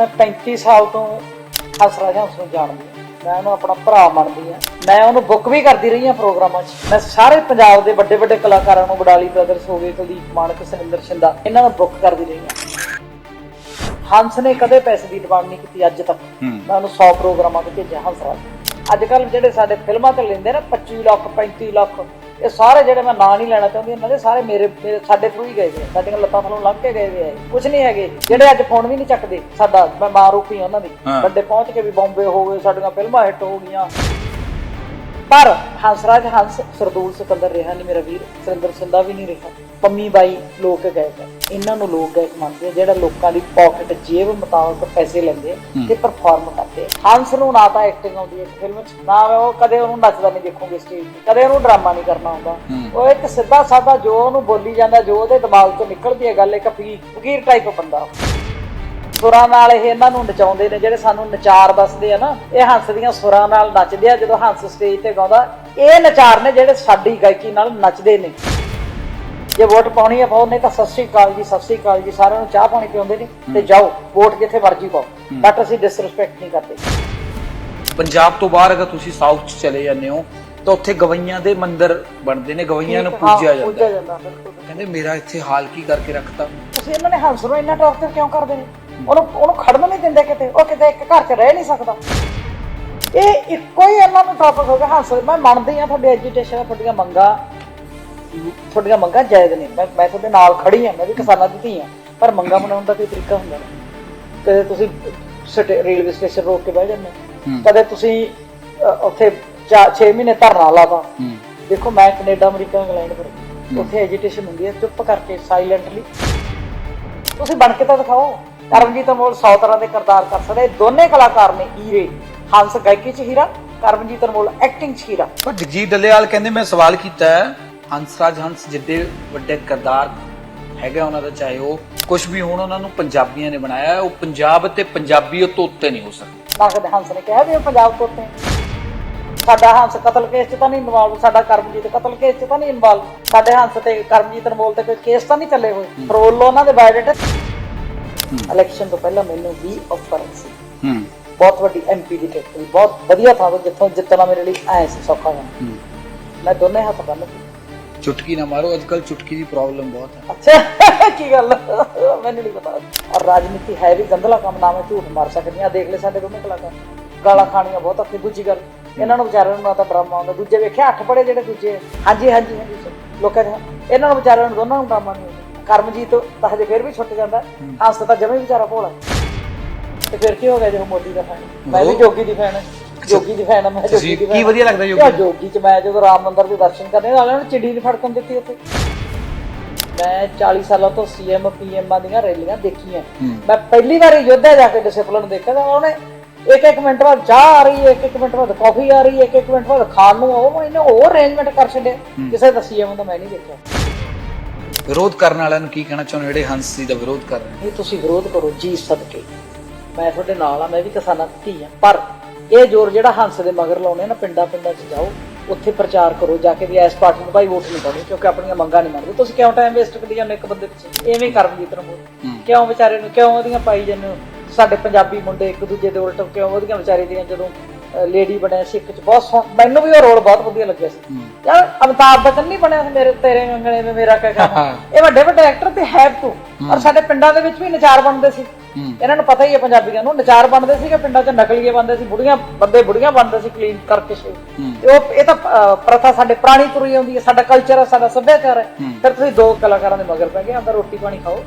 ਮੈਂ 35 ਸਾਲ ਤੋਂ ਹਸਰਾ ਹੰਸ ਨੂੰ ਜਾਣਦੀ ਹਾਂ। ਮੈਂ ਉਹਨੂੰ ਆਪਣਾ ਭਰਾ ਮੰਨਦੀ ਹਾਂ। ਮੈਂ ਉਹਨੂੰ ਬੁੱਕ ਵੀ ਕਰਦੀ ਰਹੀ ਹਾਂ ਪ੍ਰੋਗਰਾਮਾਂ 'ਚ। ਮੈਂ ਸਾਰੇ ਪੰਜਾਬ ਦੇ ਵੱਡੇ ਵੱਡੇ ਕਲਾਕਾਰਾਂ ਨੂੰ ਬਡਾਲੀ ਬ੍ਰਦਰਸ ਹੋ ਗਏ ਕੁਲਦੀਪ ਮਾਨਕ ਸੁਰਿੰਦਰ ਸ਼ਿੰਦਾ ਇਹਨਾਂ ਨੂੰ ਬੁੱਕ ਕਰਦੀ ਰਹੀ ਹਾਂ। ਹੰਸ ਨੇ ਕਦੇ ਪੈਸੇ ਦੀ ਡਿਮਾਂਡ ਨਹੀਂ ਕੀਤੀ ਅੱਜ ਤੱਕ। ਮੈਂ ਉਹਨੂੰ 100 ਪ੍ਰੋਗਰਾਮਾਂ ਤੇ ਭੇਜਿਆ ਹੰਸਰਾਜ ਅੱਜ ਕੱਲ ਜਿਹੜੇ ਸਾਡੇ ਫਿਲਮਾਂ ਤੇ ਲੈਂਦੇ ਨਾ 25 ਲੱਖ 35 ਲੱਖ ਇਹ ਸਾਰੇ ਜਿਹੜੇ ਮੈਂ ਨਾਂ ਨਹੀਂ ਲੈਣਾ ਚਾਹੁੰਦੀ ਇਹਨਾਂ ਦੇ ਸਾਰੇ ਮੇਰੇ ਸਾਡੇ ਥਰੂ ਹੀ ਗਏ ਆ। ਸਾਡੀਆਂ ਲੱਤਾਂ ਥੱਲੋਂ ਲੰਘ ਕੇ ਗਏ ਵੇ ਕੁਝ ਨਹੀਂ ਹੈਗੇ। ਜਿਹੜੇ ਅੱਜ ਫੋਨ ਵੀ ਨਹੀਂ ਚੱਕਦੇ ਸਾਡਾ ਮੈਂ ਮਾਂ ਰੂਪੀ ਉਹਨਾਂ ਦੀ। ਵੱਡੇ ਪਹੁੰਚ ਕੇ ਵੀ ਬੰਬੇ ਹੋ ਗਏ ਸਾਡੀਆਂ ਫਿਲਮਾਂ ਹਿੱਟ ਹੋ ਗਈਆਂ। ਪਰ ਹੰਸਰਾਜ ਹੰਸ ਸਰਦੂਲ ਸਿਕੰਦਰ ਰਿਹਾ ਨਹੀਂ ਮੇਰਾ ਵੀਰ। ਸੁਰਿੰਦਰ ਸਿੰਦਾ ਵੀ ਨਹੀਂ ਰਿਹਾ। ਪੰਮੀ ਬਾਈ ਲੋਕ ਗਾਇਕ ਹੈ। ਇਹਨਾਂ ਨੂੰ ਲੋਕ ਗਾਇਕ ਮੰਨਦੇ ਆ ਜਿਹੜਾ ਲੋਕਾਂ ਦੀ ਪਾਕਟ ਜੇਬ ਮੁਤਾਬਕ ਪੈਸੇ ਲੈਂਦੇ ਤੇ ਪਰਫਾਰਮ ਕਰਦੇ ਹੰਸ ਨੂੰ ਨਾ ਤਾਂ ਐਕਟਿੰਗ ਆਉਂਦੀ ਹੈ ਫਿਲਮ 'ਚ ਨਾ ਉਹ ਕਦੇ ਉਹਨੂੰ ਨੱਚਦਾ ਨਹੀਂ ਦੇਖੋਗੇ ਸਟੇਜ ਤੇ ਕਦੇ ਉਹਨੂੰ ਡਰਾਮਾ ਨਹੀਂ ਕਰਨਾ ਆਉਂਦਾ। ਉਹ ਇੱਕ ਸਿੱਧਾ ਸਾਦਾ ਜੋ ਉਹਨੂੰ ਬੋਲੀ ਜਾਂਦਾ ਜੋ ਉਹਦੇ ਦਿਮਾਗ ਤੋਂ ਨਿਕਲਦੀ ਹੈ ਗੱਲ ਇੱਕ ਫਕੀਰ ਫਕੀਰ ਟਾਈਪ ਬੰਦਾ। ਸੁਰਾਂ ਨਾਲ ਇਹ ਇਹਨਾਂ ਨੂੰ ਨਚਾਉਂਦੇ ਨੇ ਜਿਹੜੇ ਸਾਨੂੰ ਨਚਾਰ ਦੱਸਦੇ ਆ ਨਾ ਇਹ ਹੰਸ ਦੀਆਂ ਸੁਰਾਂ ਨਾਲ ਨੱਚਦੇ ਆ ਜਦੋਂ ਹੰਸ ਸਟੇਜ ਤੇ ਗਾਉਂਦਾ ਇਹ ਨਚਾਰ ਨੇ ਜਿਹੜੇ ਸਾਡੀ ਗਾਇਕੀ ਨਾਲ ਨੱਚਦੇ ਨੇ। ਜੇ ਵੋਟ ਪਾਉਣੀ ਹੈ ਪਾਓ ਨਹੀਂ ਤਾਂ ਸਤਿ ਸ੍ਰੀ ਅਕਾਲ ਜੀ ਸਤਿ ਸ੍ਰੀ ਅਕਾਲ ਜੀ ਸਾਰਿਆਂ ਨੂੰ ਚਾਹ ਪਾਣੀ ਪਿਉਂਦੇ ਨੇ ਤੇ ਜਾਓ ਵੋਟ ਜਿੱਥੇ ਮਰਜ਼ੀ ਪਾਓ। ਬਟ ਅਸੀਂ ਡਿਸਰੈਸਪੈਕਟ ਨਹੀਂ ਕਰਦੇ। ਪੰਜਾਬ ਤੋਂ ਬਾਹਰ ਅਗਰ ਤੁਸੀਂ ਸਾਊਥ ਚ ਚਲੇ ਜਾਂਦੇ ਹੋ ਤਾਂ ਉੱਥੇ ਗਵਈਆਂ ਦੇ ਮੰਦਿਰ ਬਣਦੇ ਨੇ ਗਵਈਆਂ ਨੂੰ ਪੂਜਿਆ ਜਾਂਦਾ ਪੂਜਿਆ ਹੈ। ਜਾਂਦਾ। ਬਿਲਕੁਲ। ਕਹਿੰਦੇ ਮੇਰਾ ਇੱਥੇ ਹਾਲ ਕੀ ਕਰਕੇ ਰੱਖਤਾ? ਤੁਸੀਂ ਇਹਨਾਂ ਨੇ ਹੰਸ ਨੂੰ ਇੰਨਾ ਟੌਰਚਰ ਕਿਉਂ ਕਰਦੇ ਨੇ? ਉਹਨੂੰ ਉਹਨੂੰ ਖੜਨ ਨਹੀਂ ਦਿੰਦੇ ਕਿਤੇ ਉਹ ਕਿਤੇ ਇੱਕ ਘਰ 'ਚ ਰਹਿ ਨਹੀਂ ਸਕਦਾ। ਇਹ ਇੱਕੋ ਹੀ ਇਹਨਾਂ ਨੂੰ ਟੌਪਿਕ ਹੋ ਗਿਆ ਹੰਸ ਮੈਂ ਮੰਨਦੀ ਆ ਤੁਹਾਡੀ ਐਜੂਕੇਸ਼ਨ ਤੁਹਾਡੀਆਂ ਮੰਗਾਂ। ਤੁਹਾਡੀਆਂ ਮੰਗਾਂ ਜਾਇਜ਼ ਨੇ। ਮੈਂ ਮੈਂ ਤੁਹਾਡੇ ਨਾਲ ਖੜੀ ਆ ਮੈਂ ਵੀ ਕਿਸਾਨਾਂ ਦੀ ਧੀ ਆ ਪਰ ਮੰਗਾਂ ਮਨਾਉਣ ਦਾ ਕੋਈ ਤਰੀਕਾ ਹੁੰਦਾ ਨਾ ਕਦੇ ਤੁਸੀਂ ਸਟੇ- ਰੇਲਵੇ ਸਟੇਸ਼ਨ ਰੋਕ ਕੇ ਬਹਿ ਜਾਂਦੇ ਹੋ। ਹੂੰ। ਕਦੇ ਤੁਸੀਂ ਉੱਥੇ 6 ਮਹੀਨੇ ਧਰਨਾ ਲਾਤਾ ਹੂੰ। ਦੇਖੋ ਮੈਂ ਕੈਨੇਡਾ ਅਮਰੀਕਾ ਇੰਗਲੈਂਡ ਪਰ ਉੱਥੇ ਐਜੀਟੇਸ਼ਨ ਹੁੰਦੀ ਹੈ ਚੁੱਪ ਕਰਕੇ ਸਾਇਲੈਂਟਲੀ ਤੁਸੀਂ ਬਣ ਕੇ ਤਾਂ ਦਿਖਾਓ। ਕਰਮਜੀਤ ਅਮੋਲ 100 ਤਰ੍ਹਾਂ ਦੇ ਕਿਰਦਾਰ ਕਰ ਸਕਦੇ। ਦੋਨੇ ਕਲਾਕਾਰ ਨੇ ਹੀਰੇ। ਹੰਸ ਗਾਇਕੀ ਚ ਹੀਰਾ ਕਰਮਜੀਤ ਅਮੋਲ ਐਕਟਿੰਗ ਚ ਹੀਰਾ। ਪਰ ਜਗਜੀਤ ਡੱਲੇਵਾਲ ਕਹਿੰਦੇ ਮੈਂ ਸਵਾਲ ਕੀਤਾ ਹੈ ਹੰਸਰਾਜ ਹੰਸ ਜਿੱਡੇ ਵੱਡੇ ਕਿਰਦਾਰ ਹੈਗਾ ਉਹਨਾਂ ਦਾ ਚਾਹੇ ਉਹ ਕੁਝ ਵੀ ਹੋਣ ਉਹਨਾਂ ਨੂੰ ਪੰਜਾਬੀਆਂ ਨੇ ਬਣਾਇਆ ਹੈ, ਉਹ ਪੰਜਾਬ ਤੇ ਪੰਜਾਬੀ ਉਹ ਤੋਂ ਉੱਤੇ ਨਹੀਂ ਹੋ ਸਕਦੇ। ਨਗਦ ਹੰਸ ਨੇ ਕਿਹਾ ਵੀ ਉਹ ਪੰਜਾਬ ਤੋਂ ਉੱਤੇ ਸਾਡਾ ਹੰਸ ਕਤਲ ਕੇਸ ਚ ਤਾਂ ਨਹੀਂ ਇਨਵੋਲਵ ਸਾਡਾ ਕਰਮਜੀਤ ਕਤਲ ਕੇਸ ਚ ਤਾਂ ਨਹੀਂ ਇਨਵੋਲਵ ਸਾਡੇ ਹੰਸ ਤੇ ਕਰਮਜੀਤ ਅਨਮੋਲ ਤੇ ਕੋਈ ਕੇਸ ਤਾਂ ਨਹੀਂ ਚੱਲੇ ਹੋਏ। ਫਰੋਲੋ ਉਹਨਾਂ ਦੇ ਬਾਇਓਡਾਟਾ ਇਲੈਕਸ਼ਨ ਤੋਂ ਪਹਿਲਾਂ ਮੈਨੂੰ ਵੀ ਆਫਰ ਸੀ। ਹੂੰ। ਬਹੁਤ ਵੱਡੀ ਐਮਪੀ ਦੀ ਟਿਕਟ ਬਹੁਤ ਵਧੀਆ ਥਾਂ ਤੋਂ ਜਿੱਥੋਂ ਜਿੱਤਣਾ ਮੇਰੇ ਲਈ ਐ ਸੀ ਸੌਖਾ ਹੂੰ। ਮੈਂ ਦੋਨੇ ਹੱਥ ਬੰਨ ਕੇ ਚੁਟਕੀ ਨਾ ਮਾਰੋ ਅੱਜ ਕੱਲ ਚੁਟਕੀ ਦੀ ਪ੍ਰੋਬਲਮ ਬਹੁਤ ਹੈ। ਅੱਛਾ ਕੀ ਗੱਲ? ਮੈਨੂੰ ਨਹੀਂ ਪਤਾ। ਔਰ ਰਾਜਨੀਤੀ ਹੈ ਵੀ ਗੰਦਲਾ ਕੰਮ ਨਾ ਮੈਂ ਝੂਠ ਮਾਰ ਸਕਦੀ ਆ ਦੇਖ ਲੈ ਸਾਡੇ ਦੋਨੇ ਕਲਾਕਾਰ ਗਾਲਾਂ ਖਾਣੀਆਂ ਬਹੁਤ ਔਖੀ ਦੂਜੀ ਗੱਲ ਇਹਨਾਂ ਨੂੰ ਵਿਚਾਰਿਆਂ ਨੂੰ ਨਾ ਤਾਂ ਡਰਾਮਾ ਆਉਂਦਾ। ਦੂਜੇ ਵੇਖਿਆ ਅੱਠ ਪੜੇ ਜਿਹੜੇ ਦੂਜੇ। ਹਾਂਜੀ ਹਾਂਜੀ ਹਾਂਜੀ। ਲੋਕਾਂ ਦੇ ਇਹਨਾਂ ਨੂੰ ਵਿਚਾਰਿਆਂ ਨੂੰ ਦੋਨਾਂ ਨੂੰ ਡਰਾਮਾ ਨਹੀਂ ਕਰਮਜੀਤ ਤਾਂ ਹਜੇ ਫਿਰ ਵੀ ਛੁੱਟ ਜਾਂਦਾ। ਹੰਸ ਤਾਂ ਜਮੇ ਵਿਚਾਰਾ ਭੋਲਾ। ਤੇ ਫਿਰ ਕੀ ਹੋ ਗਿਆ ਜੇ ਮੋਦੀ ਦਾ ਫੈਨ ਮੈਂ ਵੀ ਜੋਗੀ ਦੀ ਫੈਨ ਜੋਗੀ ਦੀ ਫੈਨ ਮੈਂ ਜੋਗੀ ਦੀ ਕੀ ਵਧੀਆ ਲੱਗਦਾ ਜੋਗੀ? ਜੋਗੀ ਚ ਮੈਂ ਜਦੋਂ ਰਾਮ ਮੰਦਿਰ ਦੇ ਦਰਸ਼ਨ ਕਰਨੇ ਵਾਲਿਆਂ ਨੂੰ ਚਿੜੀ ਦੀ ਫੜਕਣ ਦਿੱਤੀ ਉੱਥੇ। ਮੈਂ 40 ਸਾਲਾਂ ਤੋਂ ਸੀਐਮ ਪੀਐਮ ਦੀਆਂ ਰੈਲੀਆਂ ਦੇਖੀਆਂ। ਮੈਂ ਪਹਿਲੀ ਵਾਰੀ ਯੋਧਾ ਜਾ ਕੇ ਡਿਸਪਲਿਨ ਦੇਖਿਆ ਤਾਂ ਉਹਨੇ ਇੱਕ ਇੱਕ ਮਿੰਟ ਬਾਅਦ ਚਾਹ ਆ ਰਹੀ ਹੈ ਇੱਕ ਇੱਕ ਮਿੰਟ ਬਾਅਦ ਕਾਫੀ ਆ ਰਹੀ ਹੈ ਇੱਕ ਇੱਕ ਮਿੰਟ ਬਾਅਦ ਖਾਣ ਨੂੰ ਉਹ ਇਹਨੇ ਹੋਰ ਅਰੇਂਜਮੈਂਟ ਕਰ ਛੱਡੇ ਕਿਸੇ ਦਾ ਸੀਐਮ ਦਾ ਮੈਂ ਨਹੀਂ ਦੇਖਿਆ। ਵਿਰੋਧ ਕਰਨ ਵਾਲਿਆਂ ਨੂੰ ਕੀ ਕਹਿਣਾ ਚਾਹੁੰਦੇ ਜਿਹੜੇ ਹੰਸ ਜੀ ਦਾ ਵਿਰੋਧ ਕਰ ਰਹੇ ਨੇ? ਤੁਸੀਂ ਵਿਰੋਧ ਕਰੋ ਜੀ ਸਦਕੇ। ਮੈਂ ਤੁਹਾਡੇ ਨਾਲ ਆ ਮੈਂ ਵੀ ਕਿਸਾਨਾਂ ਦੀ ਧੀ ਆ ਪਰ ਇਹ ਜ਼ੋਰ ਜਿਹੜਾ ਹੰਸ ਦੇ ਮਗਰ ਲਾਉਣੇ ਨਾ ਪਿੰਡਾਂ ਪਿੰਡਾਂ 'ਚ ਜਾਓ ਉੱਥੇ ਪ੍ਰਚਾਰ ਕਰੋ ਜਾ ਕੇ ਵੀ ਇਸ ਪਾਰਟੀ ਨੂੰ ਭਾਈ ਵੋਟ ਨਹੀਂ ਪਾਉਣੀ ਕਿਉਂਕਿ ਆਪਣੀਆਂ ਮੰਗਾਂ ਨਹੀਂ ਮੰਨਦੇ। ਤੁਸੀਂ ਕਿਉਂ ਟਾਈਮ ਵੇਸਟ ਕਰੀ ਜਾਂਦੇ ਇੱਕ ਬੰਦੇ ਪਿੱਛੇ ਐਵੇਂ ਕਰਮਜੀਤ ਨੂੰ ਕਿਉਂ ਵਿਚਾਰੇ ਨੂੰ ਕਿਉਂ ਉਹਦੀਆਂ ਪਾਈ ਜਾਂਦੇ ਹੋ? ਸਾਡੇ ਪੰਜਾਬੀ ਮੁੰਡੇ ਇੱਕ ਦੂਜੇ ਦੇ ਉਲਟ ਕਿਉਂ ਉਹਦੀਆਂ ਵਿਚਾਰੇ ਦੀਆਂ ਜਦੋਂ ਲੇਡੀ ਬਣਿਆ ਸੀ ਇੱਕ ਚ ਬਹੁਤ ਮੈਨੂੰ ਵੀ ਉਹ ਰੋਲ ਬਹੁਤ ਵਧੀਆ ਲੱਗਿਆ ਸੀ। ਯਾਰ ਅਮਿਤਾਭ ਬਚਨ ਨਹੀਂ ਬਣਿਆ ਸੀ ਮੇਰੇ ਤੇਰੇ ਅੰਗਣੇ ਵਿੱਚ ਮੇਰਾ ਕਿਆ ਕੰਮ ਇਹ ਵੱਡੇ ਵੱਡੇ ਐਕਟਰ ਤੇ ਹੈਵ ਟੂ ਔਰ ਸਾਡੇ ਪਿੰਡਾਂ ਦੇ ਵਿੱਚ ਵੀ ਨਚਾਰ ਬਣਦੇ ਸੀ। ਇਹਨਾਂ ਨੂੰ ਪਤਾ ਹੀ ਹੈ ਪੰਜਾਬੀਆਂ ਨੂੰ ਨਚਾਰ ਬਣਦੇ ਸੀਗੇ ਪਿੰਡਾਂ 'ਚ ਨਕਲੀਏ ਬਣਦੇ ਸੀ ਬੁੜੀਆਂ ਬੰਦੇ ਬੁੜੀਆਂ ਬਣਦੇ ਸੀ ਕਲੀਨ ਕਰਕੇ ਸ਼ੇਵ ਤੇ ਉਹ ਇਹ ਤਾਂ ਪ੍ਰਥਾ ਸਾਡੇ ਪੁਰਾਣੀ ਤੁਰੀ ਆਉਂਦੀ ਹੈ ਸਾਡਾ ਕਲਚਰ ਹੈ ਸਾਡਾ ਸੱਭਿਆਚਾਰ ਹੈ। ਫਿਰ ਤੁਸੀਂ ਦੋ ਕਲਾਕਾਰਾਂ ਦੇ ਮਗਰ ਪੈ ਗਏ ਆਪਦਾ ਰੋਟੀ ਪਾਣੀ ਖਾਓ।